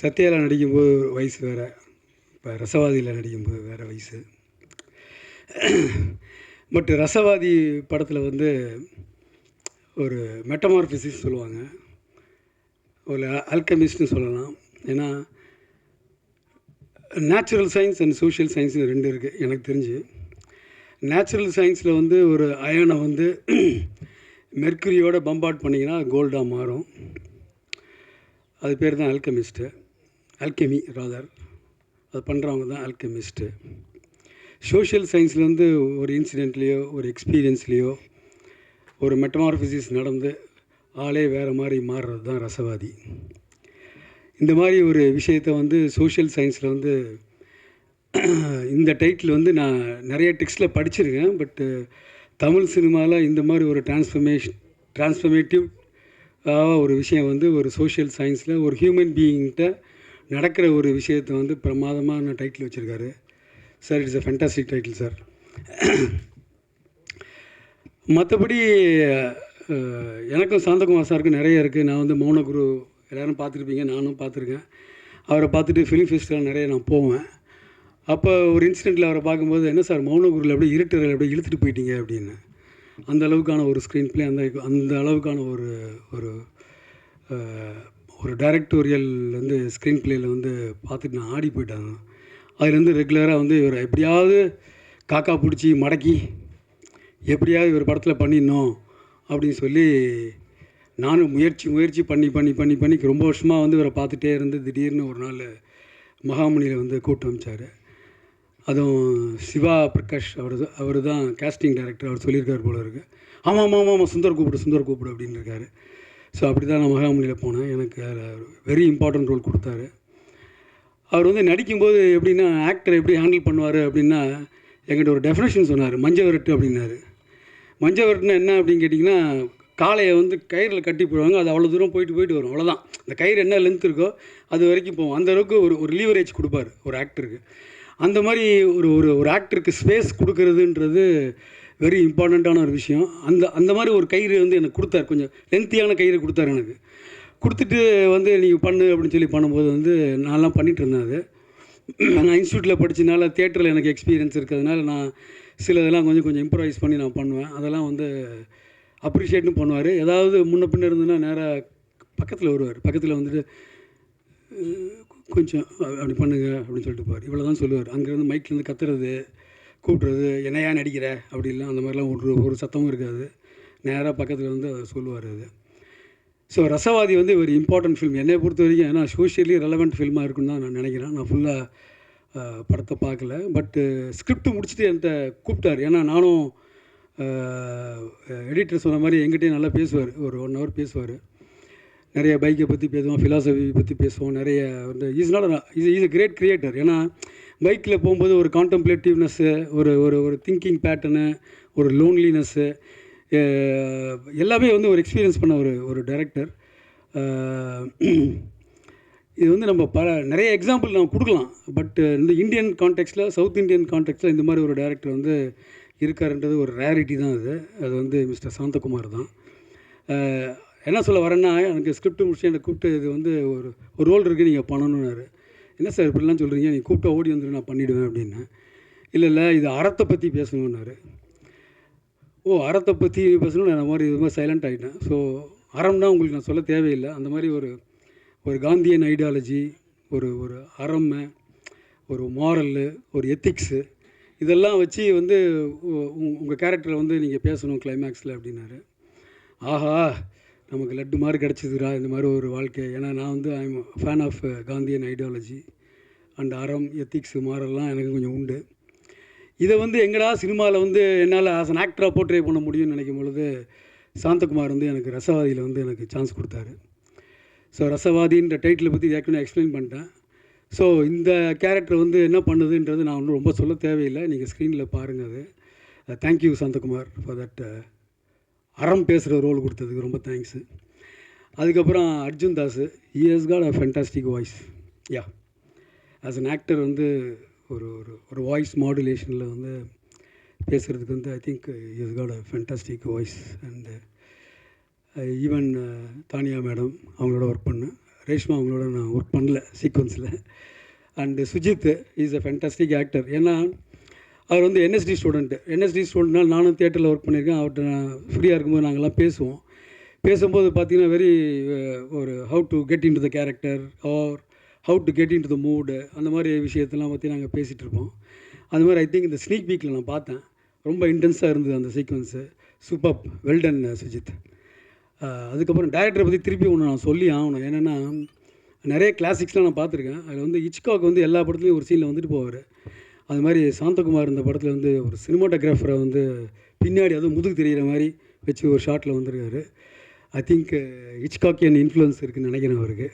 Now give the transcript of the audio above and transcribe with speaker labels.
Speaker 1: சத்யாவில் நடிக்கும்போது வயசு வேறு. இப்போ ரசவாதியில் நடிக்கும்போது வேறு வயசு. பட் ரசவாதி படத்தில் வந்து ஒரு மெட்டமார்பிசிஸ் சொல்லுவாங்க. ஒரு அல்கமிஸ்ட்னு சொல்லலாம். ஏன்னா natural science and social science ரெண்டு இருக்குது எனக்கு தெரிஞ்சு. நேச்சுரல் சயின்ஸில் வந்து ஒரு அயனை வந்து மெர்க்குரியோட பம்பாட் பண்ணிங்கன்னா கோல்டாக மாறும். அது பேர் தான் அல்கமிஸ்ட்டு அல்கெமி ராதர் அது பண்ணுறவங்க தான் அல்கெமிஸ்ட்டு சோஷியல் சயின்ஸில் வந்து ஒரு இன்சிடெண்ட்லேயோ ஒரு எக்ஸ்பீரியன்ஸ்லேயோ ஒரு மெட்டமார்பிசிஸ் நடந்து ஆளே வேறு மாதிரி மாறுறது தான் ரசவாதி. இந்த மாதிரி ஒரு விஷயத்தை வந்து சோஷியல் சயின்ஸில் வந்து இந்த டைட்டில் வந்து நான் நிறைய டெக்ஸ்ட்டில் படிச்சிருக்கேன் பட்டு தமிழ் சினிமாவில் இந்த மாதிரி ஒரு டிரான்ஸ்ஃபர்மேஷன் டிரான்ஸ்ஃபர்மேட்டிவ் ஒரு விஷயம் வந்து ஒரு சோஷியல் சயின்ஸில் ஒரு ஹியூமன் பீயிங்கிட்ட நடக்கிற ஒரு விஷயத்தை வந்து பிரமாதமான டைட்டில் வச்சுருக்காரு. Sir it's a fantastic title sir மற்றபடி எனக்கும் சாந்தகுமார் சாருக்கும் நிறைய இருக்குது நான் வந்து மௌனகுரு எல்லோரும் பார்த்துருப்பீங்க நானும் பார்த்துருக்கேன். அவரை பார்த்துட்டு ஃபிலிம் ஃபெஸ்டிவல் நிறைய நான் போவேன். அப்போ ஒரு இன்சிடெண்ட்டில் அவரை பார்க்கும்போது என்ன சார் மௌனகுருவில் அப்படியே இருட்டரில் அப்படியே இழுத்துட்டு போயிட்டீங்க? அப்படின்னு. அந்த அளவுக்கான ஒரு ஸ்க்ரீன் ப்ளே அந்த அந்த அளவுக்கான ஒரு ஒரு ஒரு டைரக்டோரியல் வந்து ஸ்க்ரீன் ப்ளேயில் வந்து பார்த்துட்டு நான் ஆடி போயிட்டாங்க அதுலேருந்து ரெகுலராக வந்து இவரை எப்படியாவது காக்கா பிடிச்சி மடக்கி எப்படியாவது இவர் படத்தில் பண்ணிடணும் அப்படின்னு சொல்லி நானும் முயற்சி முயற்சி பண்ணி பண்ணி பண்ணி பண்ணி ரொம்ப வருஷமாக வந்து இவரை பார்த்துட்டே இருந்து திடீர்னு ஒரு நாள் மகாமணியில் வந்து கூட்டம் அமிச்சார். அதுவும் சிவா பிரகாஷ் அவர் அவர் தான் கேஸ்டிங் டைரக்டர் அவர் சொல்லியிருக்கார் போல இருக்குது ஆமாம் ஆமாம் ஆமாம் சுந்தர் கூப்பிடு சுந்தர் கூப்பிடு அப்படின்னு இருக்காரு. ஸோ அப்படி தான் நான் மகாமலியில் போனேன். எனக்கு வெரி இம்பார்ட்டன்ட் ரோல் கொடுத்தாரு. அவர் வந்து நடிக்கும்போது எப்படின்னா ஆக்டர் எப்படி ஹேண்டில் பண்ணுவார் அப்படின்னா எங்கிட்ட ஒரு டெஃபினேஷன் சொன்னார். மஞ்சள் விரட்டு அப்படின்னாரு. மஞ்சள் விரட்டுனா என்ன அப்படின்னு கேட்டிங்கன்னா காளையை வந்து கயிறில் கட்டி போடுவாங்க. அது அவ்வளோ தூரம் போயிட்டு போயிட்டு வரும். அவ்வளோதான் அந்த கயிறு என்ன லென்த் இருக்கோ அது வரைக்கும் போவோம் அந்த அளவுக்கு ஒரு ஒரு லீவரேஜ் கொடுப்பாரு ஒரு ஆக்டருக்கு அந்த மாதிரி ஒரு ஒரு ஒரு ஆக்டருக்கு ஸ்பேஸ் கொடுக்கறதுன்றது வெரி இம்பார்ட்டண்ட்டான ஒரு விஷயம். அந்த அந்த மாதிரி ஒரு கயிறு வந்து எனக்கு கொடுத்தாரு. கொஞ்சம் லென்த்தியான கயிறு கொடுத்தாரு எனக்கு. கொடுத்துட்டு வந்து நீங்கள் பண்ணு அப்படின்னு சொல்லி பண்ணும்போது வந்து நான்லாம் பண்ணிகிட்டு இருந்தேன் அது. நான் இன்ஸ்டியூட்டில் படித்தனால தேட்டரில் எனக்கு எக்ஸ்பீரியன்ஸ் இருக்கிறதுனால நான் சில இதெல்லாம் கொஞ்சம் கொஞ்சம் இம்ப்ரவைஸ் பண்ணி நான் பண்ணுவேன். அதெல்லாம் வந்து அப்ரிஷியேட்டும் பண்ணுவார். ஏதாவது முன்ன பின்ன இருந்ததுன்னா நேராக பக்கத்தில் வருவார். பக்கத்தில் வந்துட்டு கொஞ்சம் அப்படி பண்ணுங்க அப்படின்னு சொல்லிட்டு போவார் இவ்வளோ தான் சொல்லுவார். அங்கேருந்து மைக்லேருந்து கத்துறது கூப்பிட்றது என்னையா நடிக்கிற? அப்படிலாம் அந்த மாதிரிலாம் ஒரு ஒரு சத்தமும் இருக்காது. நேராக பக்கத்தில் வந்து அதை சொல்லுவார் அது. ஸோ ரசவாதி வந்து ஒரு இம்பார்ட்டன்ட் ஃபிலிம் என்னை பொறுத்த வரைக்கும் ஏன்னா சோஷியலி ரெலவெண்ட் ஃபில்மாக இருக்குன்னு தான் நான் நினைக்கிறேன். நான் ஃபுல்லாக படத்தை பார்க்கல. பட்டு ஸ்கிரிப்ட் முடிச்சுட்டு என்கிட்ட கூப்பிட்டாரு. ஏன்னா நானும் எடிட்டர் சொன்ன மாதிரி எங்கிட்டே நல்லா பேசுவார். ஒரு ஒன் ஹவர் பேசுவார். நிறைய பைக்கை பற்றி பேசுவோம் ஃபிலாசபி பற்றி பேசுவோம் நிறைய வந்து is not is is a great creator ஏன்னா பைக்கில் போகும்போது ஒரு கான்டம்ப்ளேட்டிவ்னஸ்ஸு ஒரு ஒரு ஒரு திங்கிங் பேட்டர்னு ஒரு லோன்லினஸ்ஸு எல்லாமே வந்து ஒரு எக்ஸ்பீரியன்ஸ் பண்ண ஒரு ஒரு டைரக்டர் இது வந்து நம்ம பல நிறைய எக்ஸாம்பிள் நம்ம கொடுக்கலாம். பட் இந்த இந்தியன் கான்டெக்ட்டில் சவுத் இந்தியன் கான்டெக்ட்டில் இந்த மாதிரி ஒரு டேரக்டர் வந்து இருக்காருன்றது ஒரு ரேரிட்டி தான் அது. அது வந்து மிஸ்டர் சாந்தகுமார் தான். என்ன சொல்ல வரேன்னா எனக்கு ஸ்கிரிப்ட் முடிச்சு என்னை கூப்பிட்டு இது வந்து ஒரு ஒரு ரோல் இருக்குது நீங்கள் பண்ணணுன்னாரு என்ன சார் இப்படிலாம் சொல்கிறீங்க நீ கூப்பிட்டா ஓடி வந்துடு நான் பண்ணிவிடுவேன் அப்படின்னேன் இல்லை இல்லை இது அறத்தை பற்றி பேசணுன்னாரு ஓ அறத்தை பற்றி பேசணும் நான் மாதிரி இது மாதிரி சைலண்ட் ஆகிட்டேன் ஸோ அறம்னா உங்களுக்கு நான் சொல்ல தேவையில்லை. அந்த மாதிரி ஒரு ஒரு காந்தியன் ஐடியாலஜி ஒரு ஒரு அறமை ஒரு மாரல்லு ஒரு எத்திக்ஸு இதெல்லாம் வச்சு வந்து உங்கள் கேரக்டரை வந்து நீங்கள் பேசணும் கிளைமேக்ஸில் அப்படின்னாரு. ஆஹா நமக்கு லட்டு மாதிரி கிடச்சிதுரா இந்த மாதிரி ஒரு வாழ்க்கை. ஏன்னா நான் வந்து I'm fan of Gandhian ideology and அறம் எத்திக்ஸ் மாரல்லாம் எனக்கு கொஞ்சம் உண்டு. இதை வந்து எங்கடா சினிமாவில் வந்து என்னால் ஆஸ் அன் ஆக்டராக போர்ட்ரே பண்ண முடியும்னு நினைக்கும் பொழுது சாந்தகுமார் வந்து எனக்கு ரசவாதியில் வந்து எனக்கு சான்ஸ் கொடுத்தாரு. ஸோ ரசவாதின்ற டைட்டிலை பற்றி ஏற்கனவே எக்ஸ்பிளைன் பண்ணிட்டேன். ஸோ இந்த கேரக்டர் வந்து என்ன பண்ணுதுன்றது நான் ஒன்றும் ரொம்ப சொல்ல தேவையில்லை. நீங்கள் ஸ்க்ரீனில் பாருங்கள் அது. Uh, thank you Santhakumar for that அறம் பேசுகிற ரோல் கொடுத்ததுக்கு ரொம்ப தேங்க்ஸு அதுக்கப்புறம் Arjun Das is got a fantastic voice yeah as an actor வந்து ஒரு ஒரு ஒரு வாய்ஸ் மாடுலேஷனில் வந்து பேசுகிறதுக்கு வந்து I think is got a fantastic voice and even Taniya madam அவங்களோட ஒர்க் பண்ணேன் ரேஷ்மா அவங்களோட நான் ஒர்க் பண்ணல சீக்வன்ஸில் and Sujith is a fantastic actor ஏன்னா அவர் வந்து என்எஸ்டி ஸ்டூடெண்ட்டு என்எஸ்டி ஸ்டூடெண்ட்னால் நானும் தியேட்டரில் ஒர்க் பண்ணியிருக்கேன். அவர்கிட்ட நான் ஃப்ரீயாக இருக்கும்போது நாங்கள்லாம் பேசுவோம். பேசும்போது பார்த்தீங்கன்னா வெரி ஒரு how to get into the character or how to get into the mood அந்த மாதிரி விஷயத்தெல்லாம் பற்றி நாங்கள் பேசிகிட்டு இருப்போம். அந்த மாதிரி ஐ திங்க் இந்த ஸ்னீக் பீக்கில் நான் பார்த்தேன். ரொம்ப இன்டென்ஸாக இருந்தது அந்த சீக்வன்ஸு சூப்பர் வெல்டன் சுஜித் அதுக்கப்புறம் டேரக்டரை பற்றி திருப்பி ஒன்று நான் சொல்லி ஆகணும். என்னென்னா நிறைய கிளாசிக்ஸ்லாம் நான் பார்த்துருக்கேன். அதில் வந்து இச்காக் வந்து எல்லா படத்துலையும் ஒரு சீனில் வந்துட்டு போவார். அது மாதிரி சாந்தகுமார் இந்த படத்தில் வந்து ஒரு சினிமாட்டோகிராஃபரை வந்து பின்னாடி அதுவும் முதுகு தெரிகிற மாதிரி வச்சு ஒரு ஷாட்டில் வந்திருக்காரு. ஐ திங்க் ஹிச்காக்கியன் இன்ஃப்ளூயன்ஸ் இருக்குதுன்னு நினைக்கிறேன் அவருக்கு.